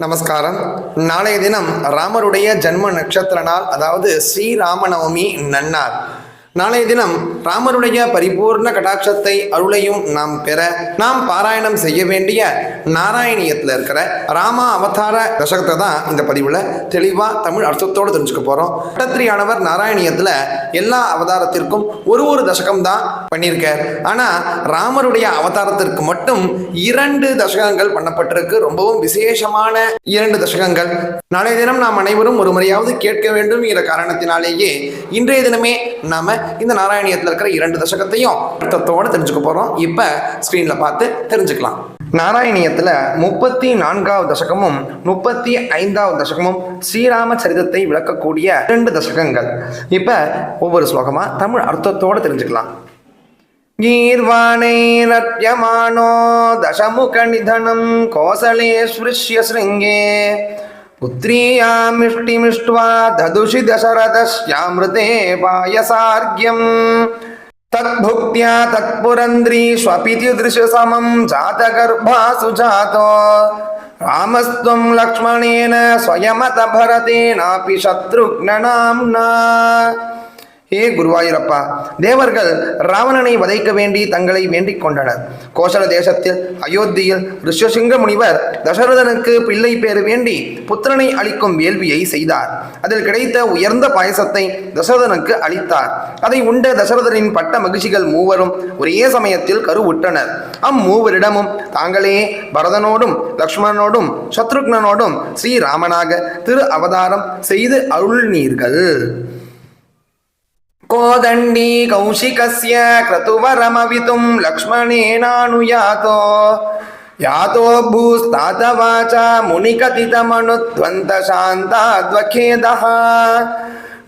நமஸ்காரம். நாளைய தினம் ராமருடைய ஜன்ம நட்சத்திர நாள் அதாவது ஸ்ரீராமநவமி நன்னார் நாளைய தினம் ராமருடைய பரிபூர்ண கடாட்சத்தை அருளையும் நாம் பெற நாம் பாராயணம் செய்ய வேண்டிய நாராயணியத்தில் இருக்கிற ராமா அவதார தசகத்தை தான் இந்த பதிவில் தெளிவாக தமிழ் அர்த்தத்தோடு தெரிஞ்சுக்க போகிறோம் பட்டத்திரியானவர் நாராயணியத்தில் எல்லா அவதாரத்திற்கும் ஒரு ஒரு தசகம் தான் பண்ணியிருக்கார். ஆனால் ராமருடைய அவதாரத்திற்கு மட்டும் இரண்டு தசகங்கள் பண்ணப்பட்டிருக்கு. ரொம்பவும் விசேஷமான இரண்டு தசகங்கள். நாளைய தினம் நாம் அனைவரும் ஒரு முறையாவது கேட்க வேண்டும் என்ற காரணத்தினாலேயே இன்றைய தினமே நாம் இந்த நாராயணியத்தில் இருக்கிற இரண்டு தசகத்தையும் அர்த்தத்தோடு தெரிஞ்சுக்க போகிறோம் இப்போ ஸ்க்ரீனில் பார்த்து தெரிஞ்சுக்கலாம் நாராயணியத்தில் முப்பத்தி நான்காவது தசகமும் முப்பத்தி ஐந்தாவது தசகமும் ஸ்ரீராம சரிதத்தை விளக்கக்கூடிய இரண்டு தசகங்கள் இப்போ ஒவ்வொரு ஸ்லோகமாக தமிழ் அர்த்தத்தோடு தெரிஞ்சுக்கலாம் गीर्वाणैरर्प्यमाणो दशमुखनिधनं कोसले स्पृश्य शृङ्गे पुत्रीयामिष्टिमिष्ट्वा ददुषि दशरथस्यामृते पायसार्घ्यम् तद्भुक्त्या तत्पुरन्द्री स्वपिति दृशसमं जातगर्भासु जातो। रामस्त्वं लक्ष्मणेन स्वयमत भरतेनापि शत्रुघ्ननाम्ना। ஹே குருவாயூரப்பா தேவர்கள் ராவணனை வதைக்க வேண்டி தங்களை வேண்டிக் கொண்டனர். கோசல தேசத்தில் அயோத்தியில் ரிஷ்வசிங்க முனிவர் தசரதனுக்கு பிள்ளை பேறு வேண்டி புத்திரனை அளிக்கும் வேள்வியை செய்தார். அதில் கிடைத்த உயர்ந்த பாயசத்தை தசரதனுக்கு அளித்தார். அதை உண்ட தசரதனின் பட்ட மகிழ்ச்சிகள் மூவரும் ஒரே சமயத்தில் கருவுற்றனர். அம்மூவரிடமும் தாங்களே பரதனோடும் லக்ஷ்மணனோடும் சத்ருக்னனோடும் ஸ்ரீராமனாக திரு அவதாரம் செய்து அருள்நீர்கள். कोदण्डी कौशिकस्य क्रतुवरमवितुं लक्ष्मणेनानुयातो यातो भूस्तातवाचा मुनिकथितमनुध्वन्तशान्ताद्वखेदः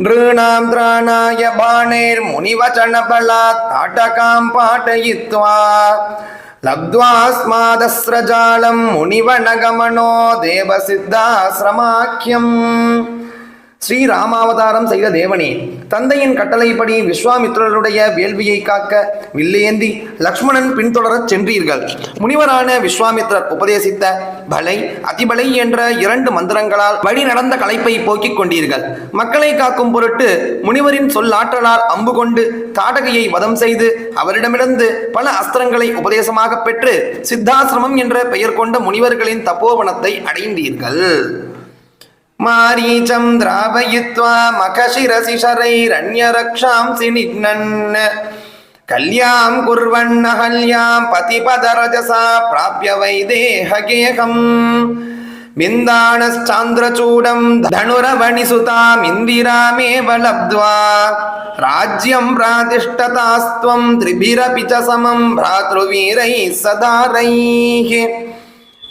नृणां त्राणाय बाणैर्मुनिवचनबलात् ताटकां पाठयित्वा लब्ध्वास्मादस्रजालं मुनिवनगमनो देवसिद्धाश्रमाख्यम् ஸ்ரீராமாவதாரம் செய்த தேவனே தந்தையின் கட்டளைப்படி விஸ்வாமித்ரருடைய வேள்வியை காக்க வில்லேந்தி லக்ஷ்மணன் பின்தொடரச் சென்றீர்கள். முனிவரான விஸ்வாமித்ரர் உபதேசித்த பலை அதிபலை என்ற இரண்டு மந்திரங்களால் வழி நடந்த களைப்பை போக்கிக் கொண்டீர்கள். மக்களை காக்கும் பொருட்டு முனிவரின் சொல்லாற்றலால் அம்பு கொண்டு தாடகையை வதம் செய்து அவரிடமிருந்து பல அஸ்திரங்களை உபதேசமாக பெற்று சித்தாசிரமம் என்ற பெயர் கொண்ட முனிவர்களின் தப்போவனத்தை அடைந்தீர்கள். मारीचं द्रावयित्वा मखशिरसि शरैरन्यरक्षांसि निघ्नन् कल्यां कुर्वन्नहल्यां पतिपदरजसा प्राप्य वैदेहगेहम् बिन्दाणश्चान्द्रचूडं धनुरवणिसुतामिन्दिरामेव लब्ध्वा राज्यं प्रातिष्ठतास्त्वं त्रिभिरपि च समं भ्रातृवीरैः सदारैः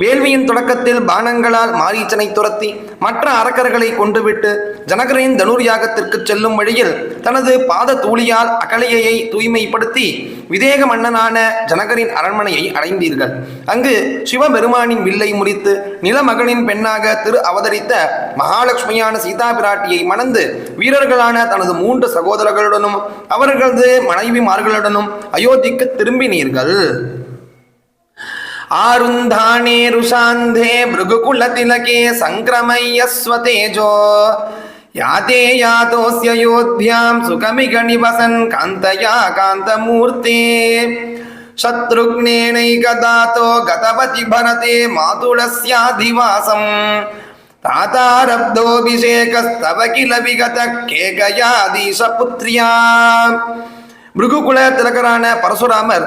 வேள்வியின் தொடக்கத்தில் பானங்களால் மாரீச்சனை துரத்தி மற்ற அரக்கர்களை கொண்டுவிட்டு ஜனகரின் தனுர் யாகத்திற்கு செல்லும் வழியில் தனது பாத தூளியால் அகலையை தூய்மைப்படுத்தி விதேக மன்னனான ஜனகரின் அரண்மனையை அடைந்தீர்கள். அங்கு சிவபெருமானின் வில்லை முறித்து நிலமகளின் பெண்ணாக திரு அவதரித்த மகாலட்சுமியான சீதா பிராட்டியை மணந்து வீரர்களான தனது மூன்று சகோதரர்களுடனும் அவர்களது மனைவிமார்களுடனும் அயோத்திக்கு திரும்பினீர்கள். ఆరుంధాణే రుషాంధే భృగుకులతిలకే సంక్రమయ్యస్వతేజో యాతే యాతోస్య యోధ్యాం సుఖమిగ నివసన్ కాంతయా కాంతమూర్తే శత్రుఘ్నేనైకదాతో గతవతి భరతే మాతులస్యాధివాసం తాతారబ్ధోభిషేకస్తవ కిల విగత కేకయాదీశపుత్ర్యా மிருகுகுல திலகரான பரசுராமர்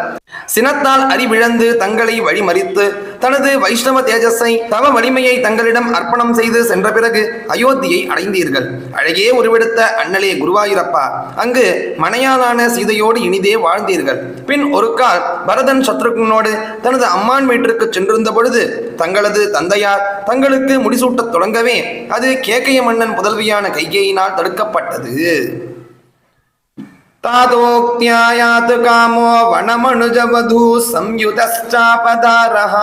சினத்தால் அறிவிழந்து தங்களை வழிமறித்து தனது வைஷ்ணவ தேஜஸை தவ வலிமையை தங்களிடம் அர்ப்பணம் செய்து சென்ற பிறகு அயோத்தியை அடைந்தீர்கள். அழகே உருவெடுத்த அண்ணலே குருவாயூரப்பா அங்கு மனையாளான சீதையோடு இனிதே வாழ்ந்தீர்கள். பின் ஒரு கால் பரதன் சத்ருக்னோடு தனது அம்மான் வீட்டிற்கு சென்றிருந்த பொழுது தங்களது தந்தையார் தங்களுக்கு முடிசூட்டத் தொடங்கவே அது கேக்கைய மன்னன் புதல்வியான கைகேயினால் தடுக்கப்பட்டது. तातोक्त्यायातु कामो वनमनुजवधू संयुतश्चापदारः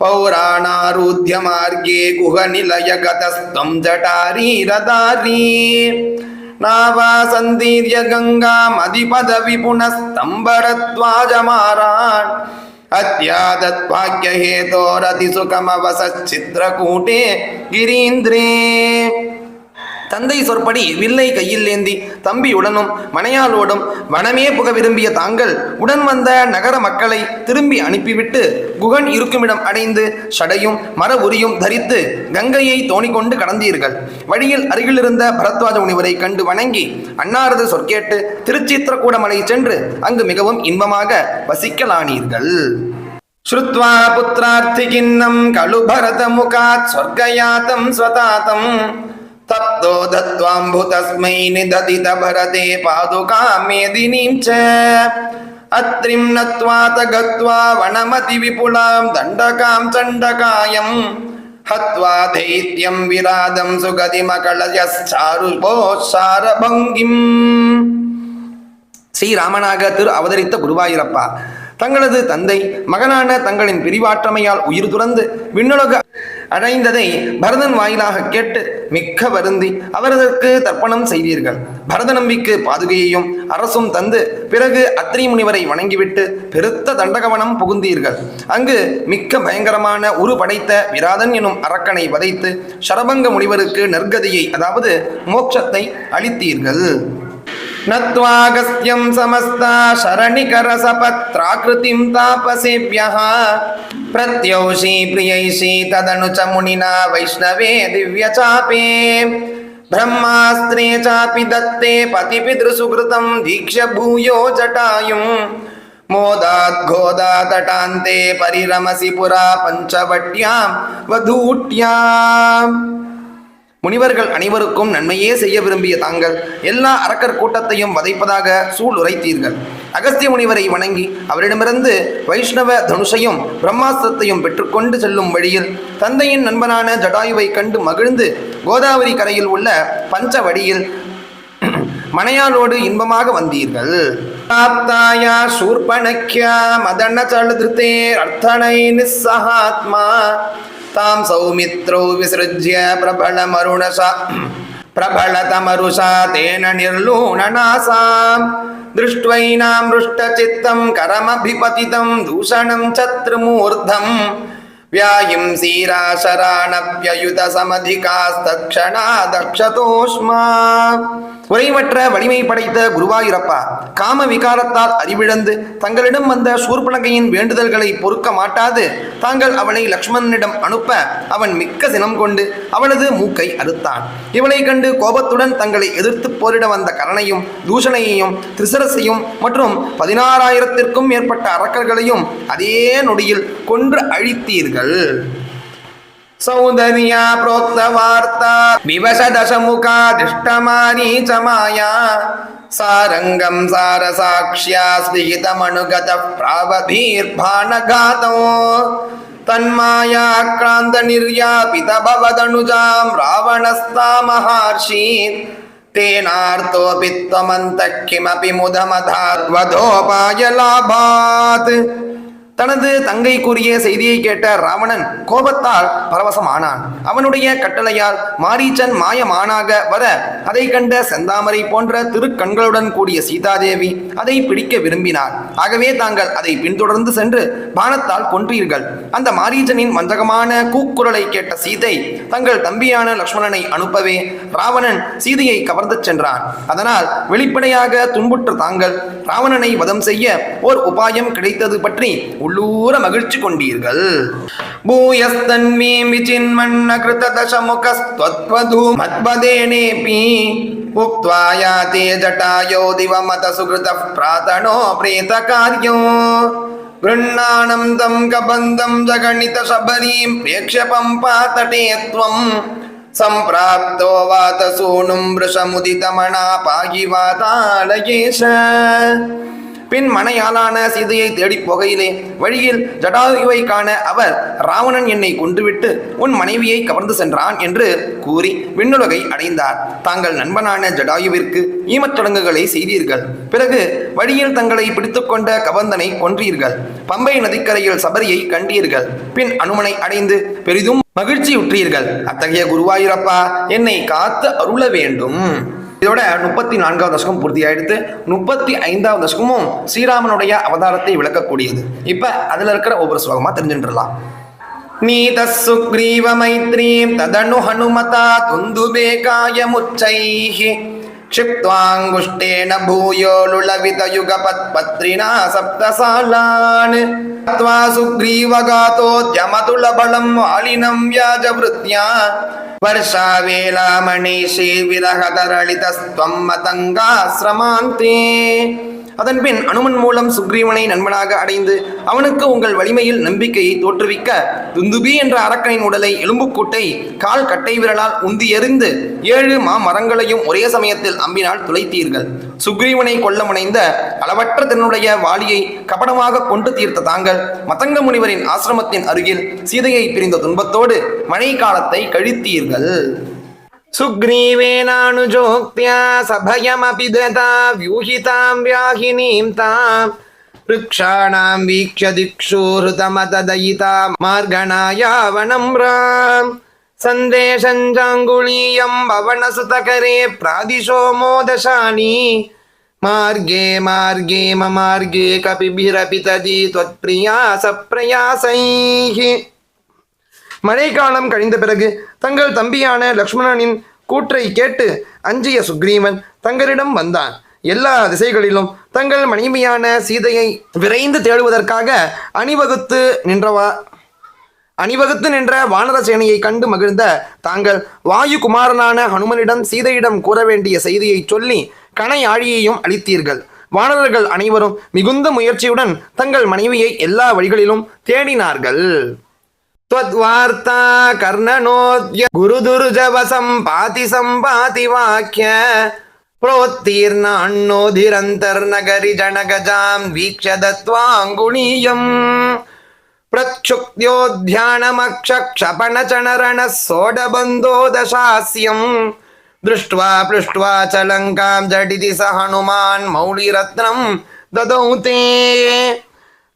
पौराणारूध्य मार्गे गुहनिलयगतस्त्वं जटारीरदारी नावासन्दीर्य गङ्गामधिपदविपुनस्तम्बरद्वाजमारान् अत्यादत्वाक्यहेतोरतिसुखमवसच्चित्रकूटे गिरीन्द्रे தந்தை சொற்படி வில்லை கையில் ஏந்தி தம்பியுடனும் மனையாளோடும் வனமே புக விரும்பிய தாங்கள் உடன் வந்த நகர மக்களை திரும்பி அனுப்பிவிட்டு குகன் இருக்குமிடம் அடைந்து ஷடையும் மர உரியும் தரித்து கங்கையை தோணிக்கொண்டு கடந்தீர்கள் வழியில் அருகிலிருந்த பரத்வாஜ முனிவரை கண்டு வணங்கி அன்னாரது சொற்கேட்டு திருச்சித்திரக்கூடமலை சென்று அங்கு மிகவும் இன்பமாக வசிக்கலானீர்கள் श्रुत्वा पुत्रार्थिकिन्नं खलु भरतमुखात् स्वर्गयातं स्वतातं तप्तो दत्त्वाम्भुतस्मै निदधित भरते पादुकां मेदिनीं च अत्रिं नत्वात गत्वा वनमतिविपुलां दण्डकां चण्डकायं हत्वा दैत्यं विरादं सुगतिमकलयश्चारुपोशारभङ्गिम् ஸ்ரீராமனாக திரு அவதரித்த குருவாயூரப்பா தங்களது தந்தை மகனான தங்களின் பிரிவாற்றமையால் உயிர் துறந்து விண்ணுலக அடைந்ததை பரதன் வாயிலாக கேட்டு மிக்க வருந்தி அவரதற்கு தர்ப்பணம் செய்தீர்கள். பரத நம்பிக்கு பாதுகையையும் அரசும் தந்து பிறகு அத்திரி முனிவரை வணங்கிவிட்டு பெருத்த தண்டகவனம் புகுந்தீர்கள். அங்கு மிக்க பயங்கரமான உரு படைத்த விராதன் எனும் அரக்கனை வதைத்து சரபங்க முனிவருக்கு நற்கதியை அதாவது மோட்சத்தை அளித்தீர்கள். नत्वागस्त्यं समस्ता शरणिकरसपत्राकृतिं तापसेभ्यः प्रत्योषी प्रियैषी तदनु च मुनिना वैष्णवे दिव्यचापे ब्रह्मास्त्रे चापि दत्ते पतिपितृसुकृतं दीक्ष्य भूयो जटायुं मोदाद्घोदातटान्ते परिरमसि पुरा पञ्चवट्यां वधूट्याम् முனிவர்கள் அனைவருக்கும் நன்மையே செய்ய விரும்பிய தாங்கள் எல்லா அரக்கர் கூட்டத்தையும் வதைப்பதாக சூளுரைத்தீர்கள். அகஸ்திய முனிவரை வணங்கி அவரிடமிருந்து வைஷ்ணவ தனுஷையும் பிரம்மாஸ்திரத்தையும் பெற்றுக்கொண்டு செல்லும் வழியில் தந்தையின் நண்பனான ஜடாயுவை கண்டு மகிழ்ந்து கோதாவரி கரையில் உள்ள பஞ்சவடியில் மனையாளோடு இன்பமாக வந்தீர்கள். ஆப்தாயா சூர்பணக்யா மதன சழுதிருத்தே அர்த்தனை तां सौमित्रौ विसृज्य प्रबलमरुणसा प्रबलतमरुषा तेन निर्लूणनासां दृष्ट्वैनामृष्टचित्तं करमभिपतितं दूषणं शत्रुमूर्धम् व्यायिं சீராசராணப்யயுதசமதிகாஸ்தக்ஷணா தக்ஷதோஷ்மா குறைவற்ற வலிமை படைத்த குருவாயூரப்பா காம விகாரத்தால் அறிவிழந்து தங்களிடம் வந்த சூர்பனகையின் வேண்டுதல்களை பொறுக்க மாட்டாது தாங்கள் அவனை லக்ஷ்மணனிடம் அனுப்ப அவன் மிக்க சினம் கொண்டு அவனது மூக்கை அறுத்தான் இவனை கண்டு கோபத்துடன் தங்களை எதிர்த்து போரிட வந்த கரணையும் தூஷணையையும் திரிசரசையும் மற்றும் பதினாறாயிரத்திற்கும் மேற்பட்ட அரக்கர்களையும் அதே நொடியில் கொன்று அழித்தீர்கள் सौन्दर्या प्रोक्तवार्ता विवशदशमुखा दृष्टमारीच माया सारङ्गं सारसाक्ष्या स्विहितमनुगतः प्रावभीर्भाणघातो तन्मायाक्रान्तनिर्यापित भवदनुजां रावणस्तामहार्षीन् तेनार्तोऽपि त्वमन्तः किमपि मुदमधाद्वधोपायलाभात् தனது தங்கை கூறிய செய்தியை கேட்ட ராவணன் கோபத்தால் பரவசமானான். அவனுடைய கட்டளையால் மாரீச்சன் மாயமானாக வர அதை கண்ட செந்தாமரை போன்ற திருக்கண்களுடன் கூடிய சீதாதேவி அதை பிடிக்க விரும்பினார் ஆகவே தாங்கள் அதை பின்தொடர்ந்து சென்று பானத்தால் கொன்றீர்கள். அந்த மாரீச்சனின் வஞ்சகமான கூக்குரலை கேட்ட சீதை தங்கள் தம்பியான லக்ஷ்மணனை அனுப்பவே ராவணன் சீதையை கவர்ந்து சென்றான். அதனால் வெளிப்படையாக துன்புற்ற தாங்கள் ராவணனை வதம் செய்ய ஓர் உபாயம் கிடைத்தது பற்றி உள்ளூர மகிழ்ச்சி கொண்டீர்கள் பூயஸ்தன்மீ விசின்மன்ன கிருத தசமுகஸ்த்வத்வதூ மத்பதேனேபி உக்த்வா யாதே ஜட்டாயோ திவமத சுகிருதः பிராதனோ பிரேதகார்யோ गृह्णानं तं कबन्धं जगणितशबरीं प्रेक्ष्य पम्पातटे त्वं सम्प्राप्तो वातसूनुं वृषमुदितमणा पायि वातालयेश பின் மனையாளான சீதையை தேடிப் போகையிலே வழியில் ஜடாயுவை காண அவர் ராவணன் என்னை கொண்டுவிட்டு உன் மனைவியை கவர்ந்து சென்றான் என்று கூறி விண்ணுலகை அடைந்தார். தாங்கள் நண்பனான ஜடாயுவிற்கு ஈமச்சடங்குகளை செய்தீர்கள். பிறகு வழியில் தங்களை பிடித்துக்கொண்ட கவந்தனை கொன்றீர்கள். பம்பை நதிக்கரையில் சபரியை கண்டீர்கள். பின் அனுமனை அடைந்து பெரிதும் மகிழ்ச்சியுற்றீர்கள். அத்தகைய குருவாயூரப்பா என்னை காத்து அருள வேண்டும். இதோட முப்பத்தி நான்காவது தசகம் பூர்த்தி ஆயிடுத்து முப்பத்தி ஐந்தாவது தசகமும் ஸ்ரீராமனுடைய அவதாரத்தை விளக்கக்கூடியது இப்ப அதுல இருக்கிற ஒவ்வொரு ஸ்லோகமா தெரிஞ்சுட்டுலாம் नीतः सुग्रीवमैत्रीं तदनु हनुमता तुन्दुबेकायमुच्चैः क्षिप्त्वाङ्गुष्ठेन भूयो लुलवितयुगपत्पत्रिणा सप्तसालान् त्वा सुग्रीवगातोद्यमतुलबलं वालिनं व्याजवृत्त्या वर्षावेलामणिषे विरहतरलितस्त्वं मतङ्गाश्रमान्ते அதன்பின் அனுமன் மூலம் சுக்ரீவனை நண்பனாக அடைந்து அவனுக்கு உங்கள் வலிமையில் நம்பிக்கையை தோற்றுவிக்க துந்துபி என்ற அரக்கனின் உடலை எலும்புக்கூட்டை கால் கட்டை விரலால் உந்தி எறிந்து ஏழு மா மரங்களையும் ஒரே சமயத்தில் அம்பினால் துளைத்தீர்கள். சுக்ரீவனை கொல்ல முனைந்த அளவற்ற தன்னுடைய வாளியை கபடமாக கொண்டு தீர்த்த தாங்கள் மதங்க முனிவரின் ஆசிரமத்தின் அருகில் சீதையை பிரிந்த துன்பத்தோடு மழை காலத்தை கழித்தீர்கள். सुग्रीवेनानुजोक्त्या सभयमपि दता व्यूहितां व्याहिनीं ताम् वृक्षाणां वीक्ष्य दिक्षु हृतमतदयिता मार्गणायावनम्राम् सन्देशञ्जाङ्गुलीयं भवनसुतकरे प्रादिशो मोदशानी। मार्गे मार्गे ममार्गे कपिभिरपि तदि त्वत्प्रिया सप्रयासैः மழைக்காலம் கழிந்த பிறகு தங்கள் தம்பியான லக்ஷ்மணனின் கூற்றை கேட்டு அஞ்சிய சுக்ரீவன் தங்களிடம் வந்தான். எல்லா திசைகளிலும் தங்கள் மனைவியான சீதையை விரைந்து தேடுவதற்காக அணிவகுத்து நின்றவா அணிவகுத்து நின்ற வானர சேனையை கண்டு மகிழ்ந்த தாங்கள் வாயு குமாரனான ஹனுமனிடம் சீதையிடம் கூற வேண்டிய செய்தியை சொல்லி கணையாழியையும் அளித்தீர்கள். வானரர்கள் அனைவரும் மிகுந்த முயற்சியுடன் தங்கள் மனைவியை எல்லா வழிகளிலும் தேடினார்கள். त्वद्वार्ता कर्णनोद्य गुरुदुर्जवसं पाति सम्पाति वाक्य प्रोत्तीर्णान्नोधिरन्तर्नगरि जनगजां वीक्ष्य दत्त्वाङ्गुलीयम् प्रक्षुक्त्योद्ध्यानमक्षक्षपणचणरणः सोडबन्धो दृष्ट्वा पृष्ट्वा च स हनुमान् मौलिरत्नं ददौ ते।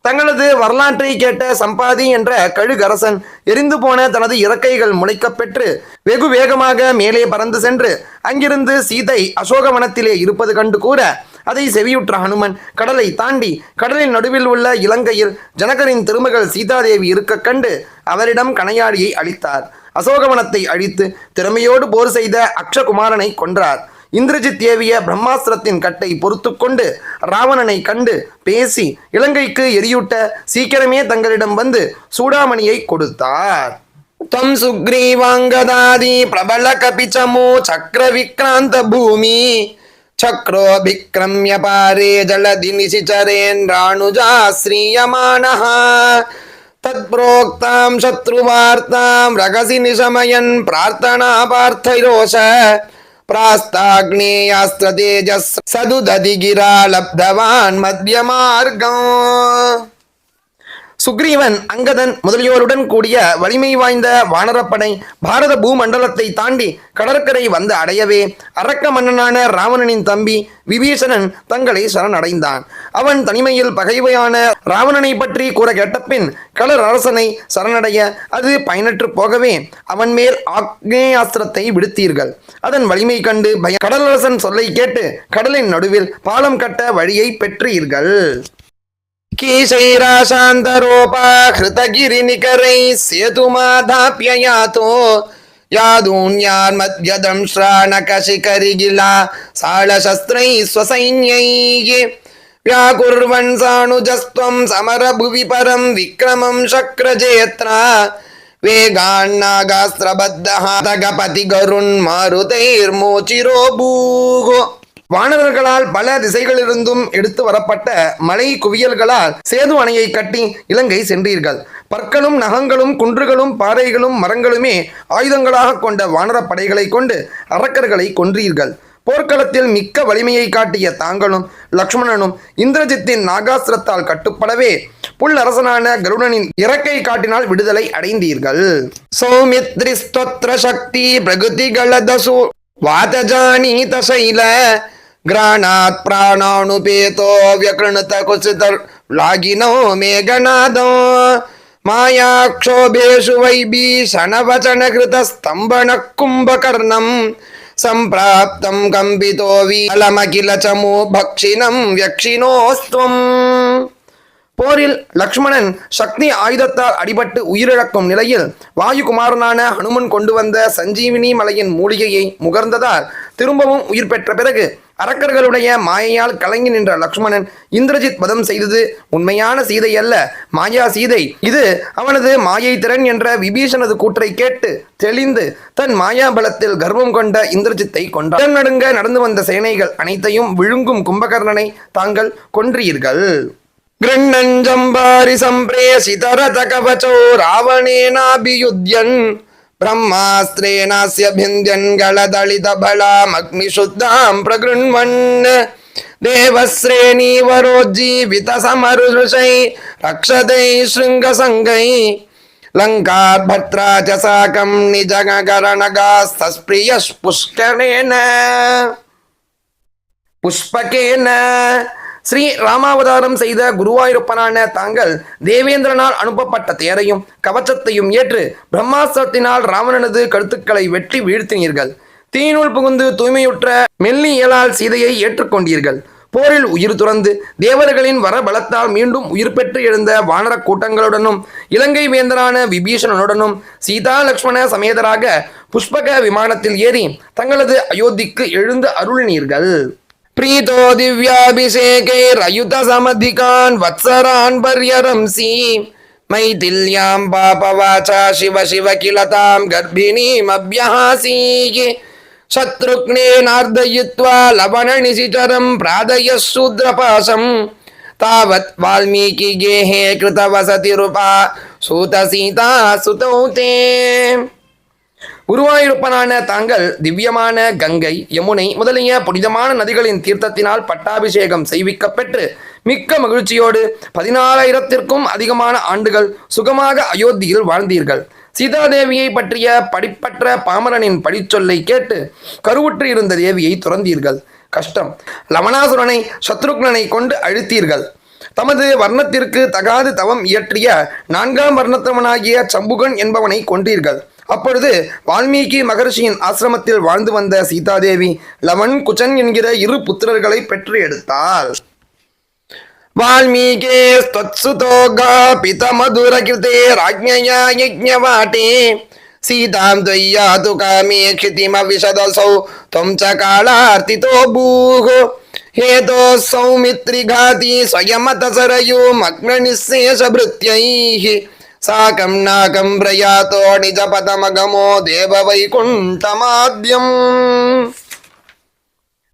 தங்களது வரலாற்றை கேட்ட சம்பாதி என்ற கழுகரசன் எரிந்து போன தனது இறக்கைகள் முளைக்கப் பெற்று வெகு வேகமாக மேலே பறந்து சென்று அங்கிருந்து சீதை அசோகவனத்திலே இருப்பது கண்டு கூற அதை செவியுற்ற ஹனுமன் கடலை தாண்டி கடலின் நடுவில் உள்ள இலங்கையில் ஜனகரின் திருமகள் சீதாதேவி இருக்க கண்டு அவரிடம் கணையாடியை அளித்தார் அசோகவனத்தை அழித்து திறமையோடு போர் செய்த அக்ஷகுமாரனை கொன்றார். இந்திரஜித் ஏவிய பிரம்மாஸ்திரத்தின் கட்டை பொறுத்துக்கொண்டு ராவணனை கண்டு பேசி இலங்கைக்கு எரியூட்ட சீக்கிரமே தங்களிடம் வந்து சூடாமணியை கொடுத்தார். தம் சுக்ரீவாங்கதாதி பிரபல கபிச்சமோ சக்கர விக்ராந்த பூமி. சக்ரோ விக்ரம்ய பாரே ஜலதி நிசிச்சரேன் ராணுஜா ஸ்ரீயமானஹ. தத்ப்ரோக்தாம் சத்ருவார்த்தாம் ரகசி நிசமயன் பிரார்த்தனா பார்த்தரோஷ प्रास्ताग्नेयास्त्रतेजः सदुदधि गिरा लब्धवान् मध्यमार्गम् சுக்ரீவன் அங்கதன் முதலியோருடன் கூடிய வலிமை வாய்ந்த வானரப்படை பாரத பூமண்டலத்தை தாண்டி கடற்கரை வந்து அடையவே அரக்க மன்னனான ராவணனின் தம்பி விபீஷணன் தங்களை சரணடைந்தான். அவன் தனிமையில் பகைவையான ராவணனை பற்றி கூற கேட்டபின் கடல் அரசனை சரணடைய அது பயனற்று போகவே அவன் மேல் ஆக்னேயாஸ்திரத்தை விடுத்தீர்கள். அதன் வலிமை கண்டு பய கடலரசன் சொல்லை கேட்டு கடலின் நடுவில் பாலம் கட்ட வழியை பெற்றீர்கள். कीशैराशान्तरोपाहृतगिरिनिकरैः सेतुमाधाप्य यातो यादून्यान्मध्यदंश्राणकशिखरिगिला साळशस्त्रैः स्वसैन्यैः व्याकुर्वन् सानुजस्त्वं समरभुवि परं विक्रमं शक्रजेत्रा वेगान्नागास्त्रबद्धः तगपति गरुन्मारुतैर्मोचिरो भूः வானரர்களால் பல திசைகளிலிருந்தும் எடுத்து வரப்பட்ட மலை குவியல்களால் சேது அணையை கட்டி இலங்கை சென்றீர்கள். பற்களும் நகங்களும் குன்றுகளும் பாறைகளும் மரங்களுமே ஆயுதங்களாக கொண்ட வானரப் படைகளை கொண்டு அரக்கர்களை கொன்றீர்கள். போர்க்களத்தில் மிக்க வலிமையை காட்டிய தாங்களும் லக்ஷ்மணனும் இந்திரஜித்தின் நாகாஸ்திரத்தால் கட்டுப்படவே புல் அரசனான கருடனின் இறக்கை காட்டினால் விடுதலை அடைந்தீர்கள். சௌமித்ரி ஸ்தோத்ர சக்தி பிரகுதிகளதசு வாதஜானீத சைல ಗ್ರಾಣಾತ್ ಪ್ರಾಣಾನುಪೇತೋ ವ್ಯಕೃಣತ ಕುಸಿತರ್ ಲಾಗಿನೋ ಮೇಘನಾದೋ ಮಾಯಾಕ್ಷೋಭೇಷು ವೈಭೀಷಣವಚನ ಕೃತ ಸ್ತಂಭಣ ಕುಂಭಕರ್ಣಂ ಸಂಪ್ರಾಪ್ತಂ ಕಂಬಿತೋ ವಿಲಮಖಿಲ ಚಮೋ ಭಕ್ಷಿಣಂ ವ್ಯಕ್ಷಿಣೋಸ್ತ್ವಂ போரில் லக்ஷ்மணன் சக்தி ஆயுதத்தால் அடிபட்டு உயிரிழக்கும் நிலையில் வாயுகுமாரனான ஹனுமன் கொண்டு வந்த சஞ்சீவினி மலையின் மூலிகையை முகர்ந்ததால் திரும்பவும் உயிர் பெற்ற பிறகு அரக்கர்களுடைய மாயையால் கலங்கி நின்ற லக்ஷ்மணன் இந்திரஜித் பதம் செய்தது உண்மையான சீதை அல்ல. மாயா சீதை. இது அவனது மாயை திறன் என்ற விபீஷணது கூற்றை கேட்டு தெளிந்து தன் மாயாபலத்தில் கர்வம் கொண்ட இந்திரஜித்தை கொண்டார் நடுங்க நடந்து வந்த சேனைகள் அனைத்தையும் விழுங்கும் கும்பகர்ணனை தாங்கள் கொன்றீர்கள். கிருண்ணஞ்சம்பாரி சம்பிரேசிதரத கவச்சோ ராவணேனாபியுத்யன். ಬ್ರಹ್ಮಾಸ್ತ್ರೇಣಾಸ್ಯ ಭಿಂದ್ಯನ್ಗಳದಳಿತ ಬಲಾಮಗ್ನಿಶುದ್ಧಾಂ ಪ್ರಗೃಣ್ವನ್ ದೇವಶ್ರೇಣೀವರೋಜ್ಜೀವಿತ ಸಮರುಷೈ ರಕ್ಷತೈ ಶೃಂಗಸಂಗೈ ಲಂಕಾರ್ಭತ್ರಾ ಚ ಸಾಕಂ ನಿಜಗರಣಗಾಸ್ತಸ್ಪ್ರಿಯಃ ಪುಷ್ಕರೇಣ ಪುಷ್ಪಕೇನ ஸ்ரீ ராமாவதாரம் செய்த குருவாயூரப்பனான தாங்கள் தேவேந்திரனால் அனுப்பப்பட்ட தேரையும் கவச்சத்தையும் ஏற்று பிரம்மாஸ்திரத்தினால் ராவணனது கருத்துக்களை வெட்டி வீழ்த்தினீர்கள். தீனுள் புகுந்து தூய்மையுற்ற மெல்லியலால் சீதையை ஏற்றுக்கொண்டீர்கள். போரில் உயிர் துறந்து தேவர்களின் வரபலத்தால் மீண்டும் உயிர் பெற்று எழுந்த வானர கூட்டங்களுடனும் இலங்கை வேந்தரான விபீஷணனுடனும் சீதா லக்ஷ்மண சமேதராக புஷ்பக விமானத்தில் ஏறி தங்களது அயோத்திக்கு எழுந்து அருளினீர்கள். प्रीतो दिव्याभिषेकैरयुतसमधिकान् मैथिल्यां पापवाचा शिव शिव किल तां शत्रुघ्नेनार्दयित्वा लवणनिशिचरं प्रादयः शूद्रपाशम्। तावत् वाल्मीकिगेहे सुतौ ते। குருவாயூரப்பனான தாங்கள் திவ்யமான கங்கை யமுனை முதலிய புனிதமான நதிகளின் தீர்த்தத்தினால் பட்டாபிஷேகம் செய்விக்கப்பெற்று மிக்க மகிழ்ச்சியோடு பதினாலாயிரத்திற்கும் அதிகமான ஆண்டுகள் சுகமாக அயோத்தியில் வாழ்ந்தீர்கள். சீதாதேவியை பற்றிய படிப்பற்ற பாமரனின் படிச்சொல்லை கேட்டு கருவுற்று இருந்த தேவியை துறந்தீர்கள். கஷ்டம். லவணாசுரனை சத்ருக்னனை கொண்டு அழுத்தீர்கள். தமது வர்ணத்திற்கு தகாது தவம் இயற்றிய நான்காம் வர்ணத்தவனாகிய சம்புகன் என்பவனை கொண்டீர்கள் அப்பொழுது வால்மீகி மகர்ஷியின் ஆசிரமத்தில் வாழ்ந்து வந்த சீதாதேவி லவன் குச்சன் என்கிற இரு புத்திரர்களை பெற்று எடுத்தாள் வால்மீகே பிதமதுரகிருதே ராஜ்ஞயா யஜ்ஞவாட்டே सीतां त्वय्यातु कामे क्षितिमविशदसौ त्वं च कालार्तितो भूः हेतोः सौमित्रिघाती சாகம் நாகம் பிரயாத்தோ நிஜபதமகமோ தேவ வைகுண்டமாத்யம்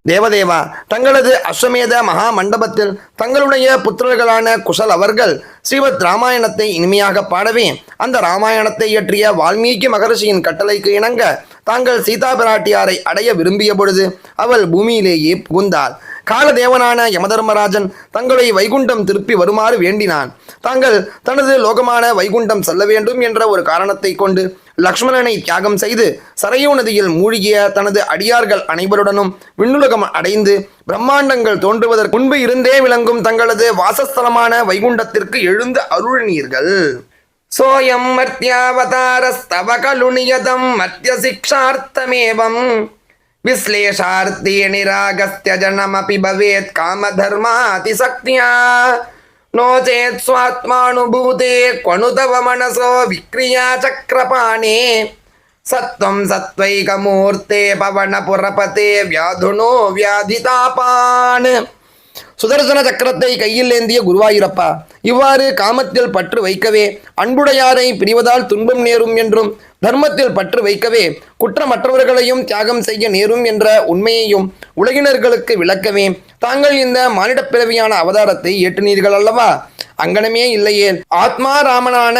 தேவதேவா தங்களது அஸ்வமேத மகா மண்டபத்தில் தங்களுடைய புத்திரர்களான குசல் அவர்கள் ஸ்ரீவத் ராமாயணத்தை இனிமையாக பாடவே அந்த ராமாயணத்தை இயற்றிய வால்மீகி மகரிஷியின் கட்டளைக்கு இணங்க தாங்கள் சீதா பிராட்டியாரை அடைய விரும்பிய பொழுது அவள் பூமியிலேயே புகுந்தாள். காலதேவனான யமதர்மராஜன் தங்களை வைகுண்டம் திருப்பி வருமாறு வேண்டினான். தாங்கள் தனது லோகமான வைகுண்டம் செல்ல வேண்டும் என்ற ஒரு காரணத்தை கொண்டு லக்ஷ்மணனை தியாகம் செய்து சரையூ நதியில் மூழ்கிய தனது அடியார்கள் அனைவருடனும் விண்ணுலகம் அடைந்து பிரம்மாண்டங்கள் தோன்றுவதற்கு முன்பு இருந்தே விளங்கும் தங்களது வாசஸ்தலமான வைகுண்டத்திற்கு எழுந்து அருளினீர்கள். சோயம் மர்த்தியாவதாரஸ்தவ கலு மத்திய சிக்ஷார்த்தமேவம் विश्लेषार्थे निरागस्त्य जनमपि भवेत् कामधर्मातिशक्त्या। नो चेत् स्वात्मानुभूते क्वनु तव मनसो विक्रिया चक्रपाणे। सत्त्वं सत्त्वैकमूर्ते पवनपुरपते व्याधुनो व्याधितापान्। சுதர்சன சக்கரத்தை கையில் ஏந்திய குருவாயூரப்பா இவ்வாறு காமத்தில் பற்று வைக்கவே அன்புடையாரை பிரிவதால் துன்பம் நேரும் என்றும் தர்மத்தில் பற்று வைக்கவே குற்றமற்றவர்களையும் தியாகம் செய்ய நேரும் என்ற உண்மையையும் உலகினர்களுக்கு விளக்கவே தாங்கள் இந்த மானிடப்பிறவியான அவதாரத்தை ஏற்றினீர்கள் அல்லவா? அங்கனமே இல்லையே. ஆத்மா ராமனான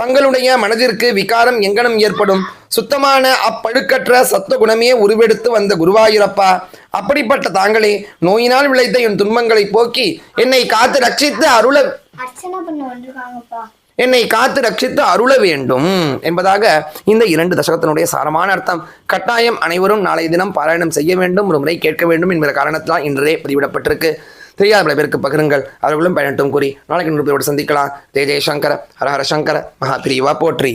தங்களுடைய மனதிற்கு விகாரம் எங்கனம் ஏற்படும்? சுத்தமான அப்பழுக்கற்ற சத்த குணமே உருவெடுத்து வந்த குருவாயூரப்பா. அப்படிப்பட்ட தாங்களே நோயினால் விளைத்த என் துன்பங்களை போக்கி என்னை காத்து ரட்சித்து அருள என்னை காத்து ரட்சித்து அருள வேண்டும் என்பதாக இந்த இரண்டு தசகத்தினுடைய சாரமான அர்த்தம். கட்டாயம் அனைவரும் நாளைய தினம் பாராயணம் செய்ய வேண்டும் ஒரு முறை கேட்க வேண்டும் என்கிற காரணத்தால் இன்றே பதிவிடப்பட்டிருக்கு. தெரியாத பல பேருக்கு பகிருங்கள். அவர்களும் பயனட்டும் கூறி நாளைக்கு நூறு பேரோடு சந்திக்கலாம். ஜெய ஜெயசங்கர ஹர ஹர சங்கர மகாபிரிவா போற்றி.